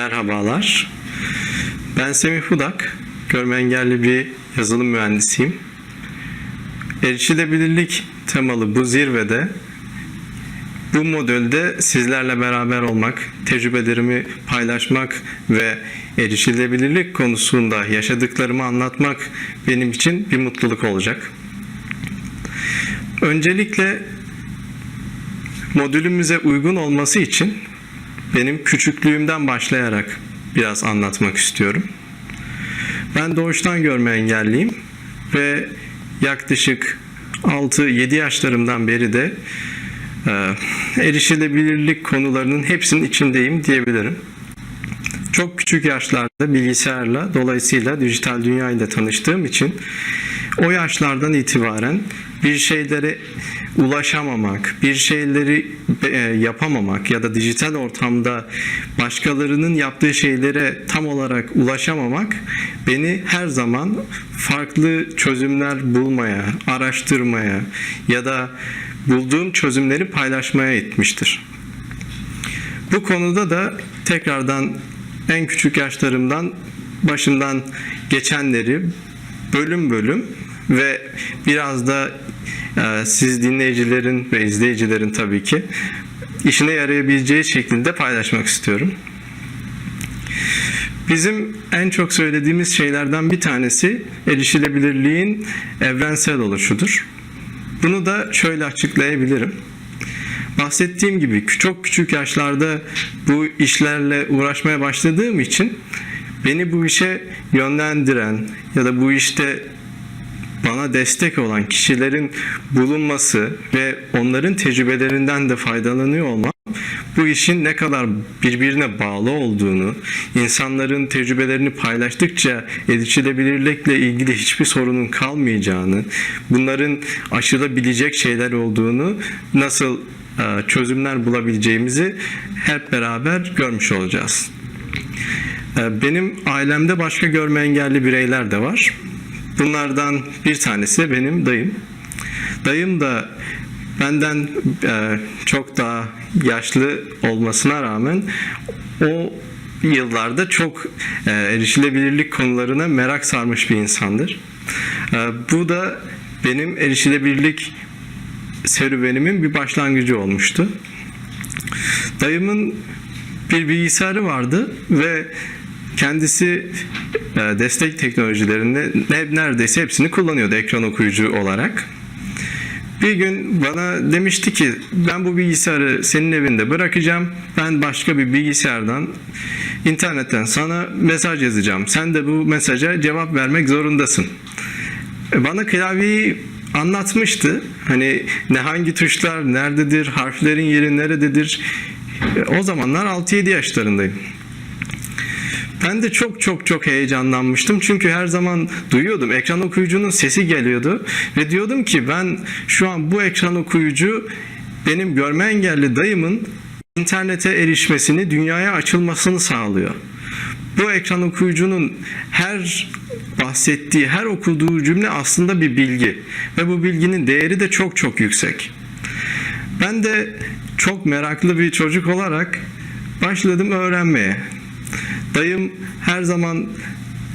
Merhabalar. Ben Semih Budak. Görme engelli bir yazılım mühendisiyim. Erişilebilirlik temalı bu zirvede bu modülde sizlerle beraber olmak, tecrübelerimi paylaşmak ve erişilebilirlik konusunda yaşadıklarımı anlatmak benim için bir mutluluk olacak. Öncelikle modülümüze uygun olması için benim küçüklüğümden başlayarak biraz anlatmak istiyorum. Ben doğuştan görme engelliyim ve yaklaşık 6-7 yaşlarımdan beri de e, erişilebilirlik konularının hepsinin içindeyim diyebilirim. Çok küçük yaşlarda bilgisayarla dolayısıyla dijital dünyayla tanıştığım için o yaşlardan itibaren bir şeylere ulaşamamak, bir şeyleri e, yapamamak ya da dijital ortamda başkalarının yaptığı şeylere tam olarak ulaşamamak beni her zaman farklı çözümler bulmaya, araştırmaya ya da bulduğum çözümleri paylaşmaya itmiştir. Bu konuda da tekrardan en küçük yaşlarımdan başımdan geçenleri bölüm bölüm ve biraz da e, siz dinleyicilerin ve izleyicilerin tabii ki işine yarayabileceği şeklinde paylaşmak istiyorum. Bizim en çok söylediğimiz şeylerden bir tanesi erişilebilirliğin evrensel oluşudur. Bunu da şöyle açıklayabilirim. Bahsettiğim gibi çok küçük yaşlarda bu işlerle uğraşmaya başladığım için beni bu işe yönlendiren ya da bu işte bana destek olan kişilerin bulunması ve onların tecrübelerinden de faydalanıyor olmam bu işin ne kadar birbirine bağlı olduğunu, insanların tecrübelerini paylaştıkça erişilebilirlikle ilgili hiçbir sorunun kalmayacağını, bunların aşılabilecek şeyler olduğunu, nasıl e, çözümler bulabileceğimizi hep beraber görmüş olacağız. E, Benim ailemde başka görme engelli bireyler de var. Bunlardan bir tanesi benim dayım. Dayım da benden e, çok daha yaşlı olmasına rağmen o yıllarda çok e, erişilebilirlik konularına merak sarmış bir insandır. E, bu da benim erişilebilirlik serüvenimin bir başlangıcı olmuştu. Dayımın bir bilgisayarı vardı ve kendisi e, destek teknolojilerinde ne- neredeyse hepsini kullanıyordu ekran okuyucu olarak. Bir gün bana demişti ki ben bu bilgisayarı senin evinde bırakacağım. Ben başka bir bilgisayardan internetten sana mesaj yazacağım. Sen de bu mesaja cevap vermek zorundasın. E, Bana klavyeyi anlatmıştı. Hani ne hangi tuşlar nerededir, harflerin yeri nerededir. E, O zamanlar 6-7 yaşlarındayım. Ben de çok çok çok heyecanlanmıştım. Çünkü her zaman duyuyordum. Ekran okuyucunun sesi geliyordu. Ve diyordum ki ben şu an bu ekran okuyucu benim görme engelli dayımın internete erişmesini, dünyaya açılmasını sağlıyor. Bu ekran okuyucunun her bahsettiği, her okuduğu cümle aslında bir bilgi. Ve bu bilginin değeri de çok çok yüksek. Ben de çok meraklı bir çocuk olarak başladım öğrenmeye. Dayım her zaman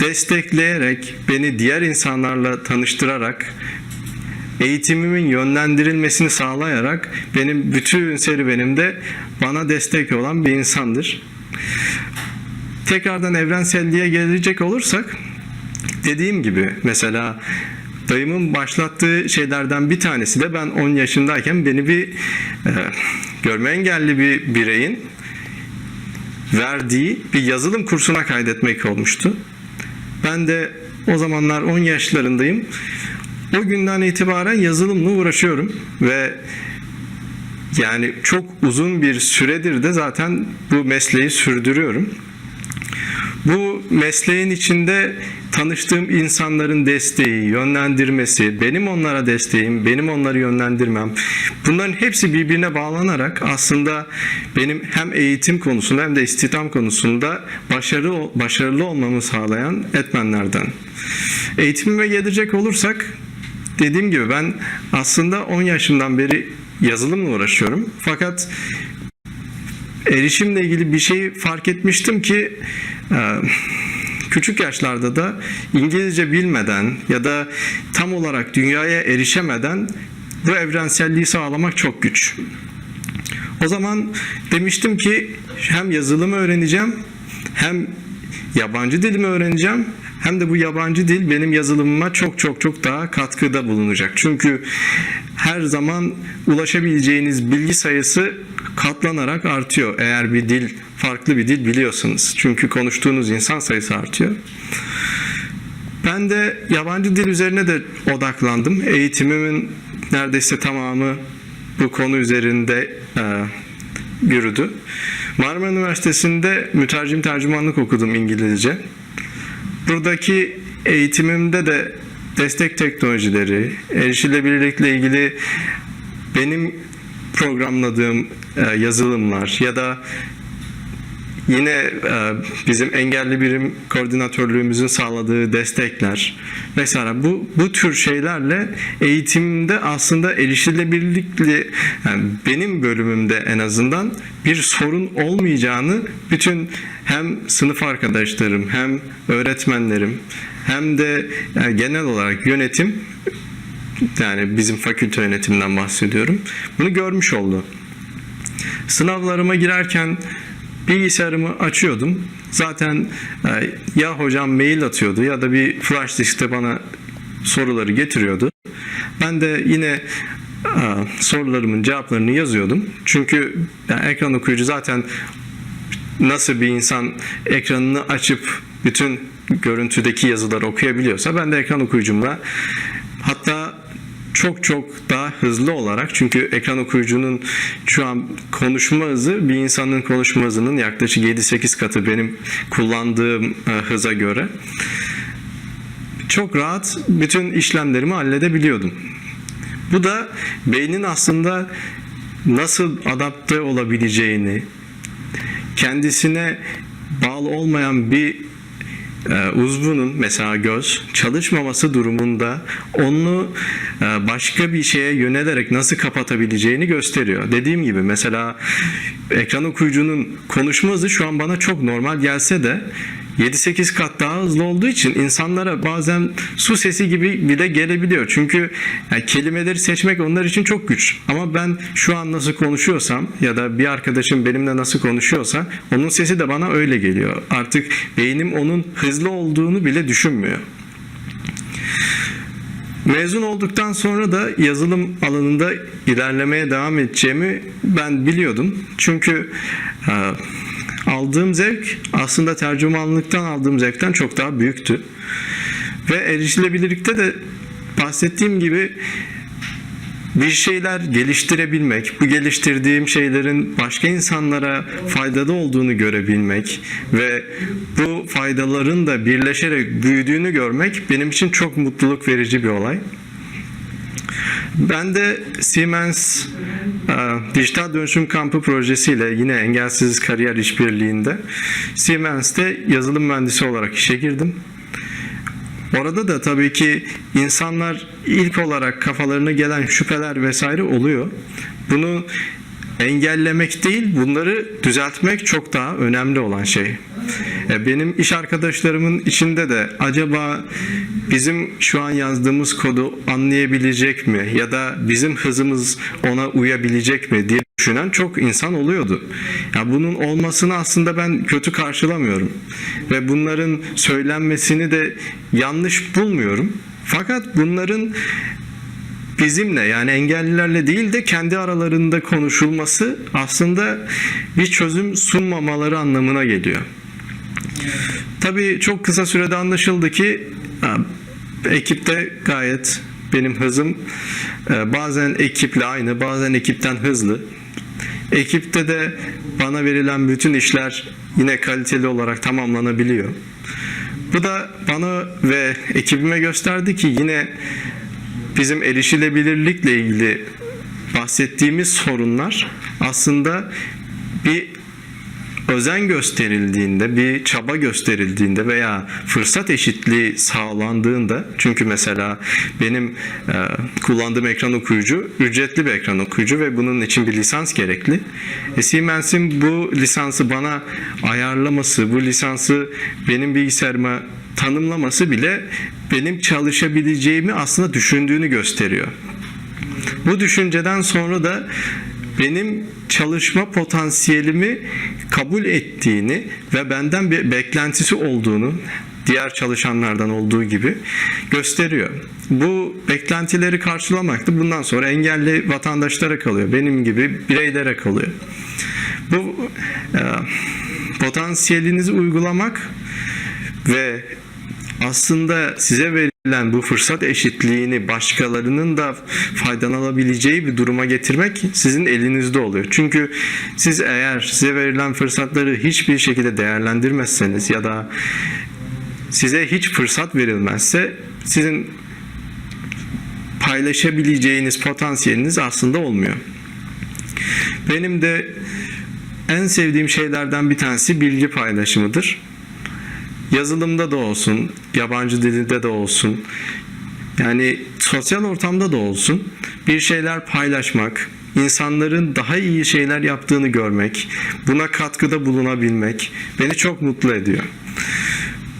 destekleyerek, beni diğer insanlarla tanıştırarak, eğitimimin yönlendirilmesini sağlayarak benim bütün serüvenimde bana destek olan bir insandır. Tekrardan evrenselliğe gelecek olursak, dediğim gibi mesela dayımın başlattığı şeylerden bir tanesi de ben 10 yaşındayken beni bir e, görme engelli bir bireyin verdiği bir yazılım kursuna kaydetmek olmuştu. Ben de o zamanlar 10 yaşlarındayım. O günden itibaren yazılımla uğraşıyorum ve yani çok uzun bir süredir de zaten bu mesleği sürdürüyorum. Bu mesleğin içinde tanıştığım insanların desteği, yönlendirmesi, benim onlara desteğim, benim onları yönlendirmem. Bunların hepsi birbirine bağlanarak aslında benim hem eğitim konusunda hem de istihdam konusunda başarılı başarılı olmamı sağlayan etmenlerden. Eğitimime gelecek olursak dediğim gibi ben aslında 10 yaşımdan beri yazılımla uğraşıyorum. Fakat erişimle ilgili bir şey fark etmiştim ki e, küçük yaşlarda da İngilizce bilmeden ya da tam olarak dünyaya erişemeden bu evrenselliği sağlamak çok güç. O zaman demiştim ki hem yazılımı öğreneceğim hem yabancı dilimi öğreneceğim hem de bu yabancı dil benim yazılımıma çok çok çok daha katkıda bulunacak. Çünkü her zaman ulaşabileceğiniz bilgi sayısı katlanarak artıyor eğer bir dil farklı bir dil biliyorsanız. Çünkü konuştuğunuz insan sayısı artıyor. Ben de yabancı dil üzerine de odaklandım. Eğitimimin neredeyse tamamı bu konu üzerinde e, yürüdü. Marmara Üniversitesi'nde mütercim tercümanlık okudum İngilizce. Buradaki eğitimimde de destek teknolojileri, erişilebilirlikle ilgili benim programladığım e, yazılımlar ya da Yine e, bizim engelli birim koordinatörlüğümüzün sağladığı destekler vesaire bu bu tür şeylerle eğitimde aslında erişilebilirlikle yani benim bölümümde en azından bir sorun olmayacağını bütün hem sınıf arkadaşlarım hem öğretmenlerim hem de yani genel olarak yönetim yani bizim fakülte yönetiminden bahsediyorum. Bunu görmüş oldu. Sınavlarıma girerken bilgisayarımı açıyordum. Zaten e, ya hocam mail atıyordu ya da bir flash diskte bana soruları getiriyordu. Ben de yine e, sorularımın cevaplarını yazıyordum. Çünkü yani ekran okuyucu zaten nasıl bir insan ekranını açıp bütün görüntüdeki yazıları okuyabiliyorsa ben de ekran okuyucumla hatta çok çok daha hızlı olarak çünkü ekran okuyucunun şu an konuşma hızı bir insanın konuşma hızının yaklaşık 7-8 katı benim kullandığım e, hıza göre çok rahat bütün işlemlerimi halledebiliyordum. Bu da beynin aslında nasıl adapte olabileceğini, kendisine bağlı olmayan bir uzvunun mesela göz çalışmaması durumunda onu e, başka bir şeye yönelerek nasıl kapatabileceğini gösteriyor. Dediğim gibi mesela ekran okuyucunun konuşma hızı şu an bana çok normal gelse de 7-8 kat daha hızlı olduğu için insanlara bazen su sesi gibi bile gelebiliyor. Çünkü yani kelimeleri seçmek onlar için çok güç. Ama ben şu an nasıl konuşuyorsam ya da bir arkadaşım benimle nasıl konuşuyorsa onun sesi de bana öyle geliyor. Artık beynim onun hızlı olduğunu bile düşünmüyor. Mezun olduktan sonra da yazılım alanında ilerlemeye devam edeceğimi ben biliyordum. Çünkü aldığım zevk aslında tercümanlıktan aldığım zevkten çok daha büyüktü. Ve erişilebilirlikte de bahsettiğim gibi bir şeyler geliştirebilmek, bu geliştirdiğim şeylerin başka insanlara faydalı olduğunu görebilmek ve bu faydaların da birleşerek büyüdüğünü görmek benim için çok mutluluk verici bir olay. Ben de Siemens e, Dijital Dönüşüm Kampı projesiyle yine Engelsiz Kariyer İşbirliği'nde Siemens'te yazılım mühendisi olarak işe girdim. Orada da tabii ki insanlar ilk olarak kafalarına gelen şüpheler vesaire oluyor. Bunu engellemek değil, bunları düzeltmek çok daha önemli olan şey. E, Benim iş arkadaşlarımın içinde de acaba bizim şu an yazdığımız kodu anlayabilecek mi ya da bizim hızımız ona uyabilecek mi diye düşünen çok insan oluyordu. Ya bunun olmasını aslında ben kötü karşılamıyorum ve bunların söylenmesini de yanlış bulmuyorum. Fakat bunların bizimle yani engellilerle değil de kendi aralarında konuşulması aslında bir çözüm sunmamaları anlamına geliyor. Tabii çok kısa sürede anlaşıldı ki ha, ekipte gayet benim hızım e, bazen ekiple aynı bazen ekipten hızlı. Ekipte de bana verilen bütün işler yine kaliteli olarak tamamlanabiliyor. Bu da bana ve ekibime gösterdi ki yine bizim erişilebilirlikle ilgili bahsettiğimiz sorunlar aslında bir özen gösterildiğinde, bir çaba gösterildiğinde veya fırsat eşitliği sağlandığında çünkü mesela benim e, kullandığım ekran okuyucu ücretli bir ekran okuyucu ve bunun için bir lisans gerekli. E, Siemens'in bu lisansı bana ayarlaması, bu lisansı benim bilgisayarıma tanımlaması bile benim çalışabileceğimi aslında düşündüğünü gösteriyor. Bu düşünceden sonra da benim çalışma potansiyelimi kabul ettiğini ve benden bir beklentisi olduğunu diğer çalışanlardan olduğu gibi gösteriyor. Bu beklentileri karşılamak da bundan sonra engelli vatandaşlara kalıyor. Benim gibi bireylere kalıyor. Bu e, potansiyelinizi uygulamak ve aslında size verilen bu fırsat eşitliğini başkalarının da faydalanabileceği bir duruma getirmek sizin elinizde oluyor. Çünkü siz eğer size verilen fırsatları hiçbir şekilde değerlendirmezseniz ya da size hiç fırsat verilmezse sizin paylaşabileceğiniz potansiyeliniz aslında olmuyor. Benim de en sevdiğim şeylerden bir tanesi bilgi paylaşımıdır yazılımda da olsun, yabancı dilde de olsun, yani sosyal ortamda da olsun bir şeyler paylaşmak, insanların daha iyi şeyler yaptığını görmek, buna katkıda bulunabilmek beni çok mutlu ediyor.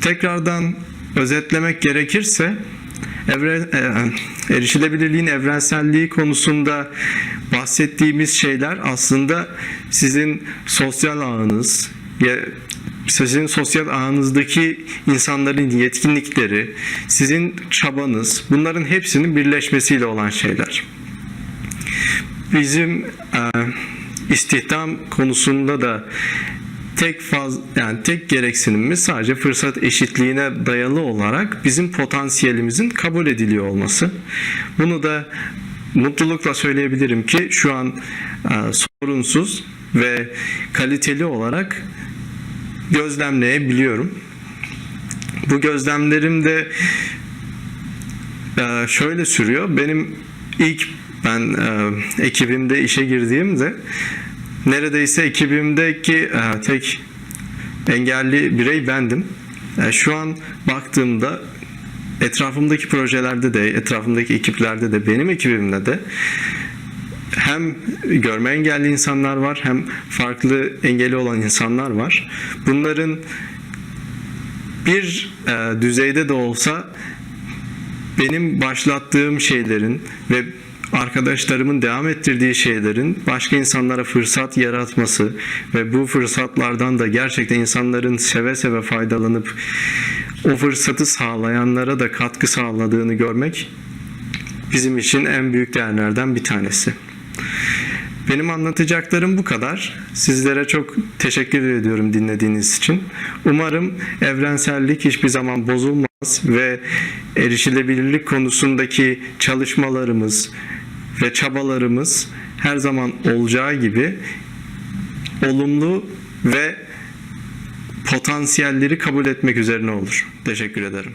Tekrardan özetlemek gerekirse evren, e, erişilebilirliğin evrenselliği konusunda bahsettiğimiz şeyler aslında sizin sosyal ağınız, sizin sosyal ağınızdaki insanların yetkinlikleri, sizin çabanız, bunların hepsinin birleşmesiyle olan şeyler. Bizim e, istihdam konusunda da tek faz yani tek gereksinimimiz sadece fırsat eşitliğine dayalı olarak bizim potansiyelimizin kabul ediliyor olması. Bunu da mutlulukla söyleyebilirim ki şu an e, sorunsuz ve kaliteli olarak gözlemleyebiliyorum. Bu gözlemlerim de e, şöyle sürüyor. Benim ilk ben e, ekibimde işe girdiğimde neredeyse ekibimdeki e, tek engelli birey bendim. Şu an baktığımda etrafımdaki projelerde de, etrafımdaki ekiplerde de, benim ekibimde de hem görme engelli insanlar var hem farklı engeli olan insanlar var. Bunların bir e, düzeyde de olsa benim başlattığım şeylerin ve arkadaşlarımın devam ettirdiği şeylerin başka insanlara fırsat yaratması ve bu fırsatlardan da gerçekten insanların seve seve faydalanıp o fırsatı sağlayanlara da katkı sağladığını görmek bizim için en büyük değerlerden bir tanesi. Benim anlatacaklarım bu kadar. Sizlere çok teşekkür ediyorum dinlediğiniz için. Umarım evrensellik hiçbir zaman bozulmaz ve erişilebilirlik konusundaki çalışmalarımız ve çabalarımız her zaman olacağı gibi olumlu ve potansiyelleri kabul etmek üzerine olur. Teşekkür ederim.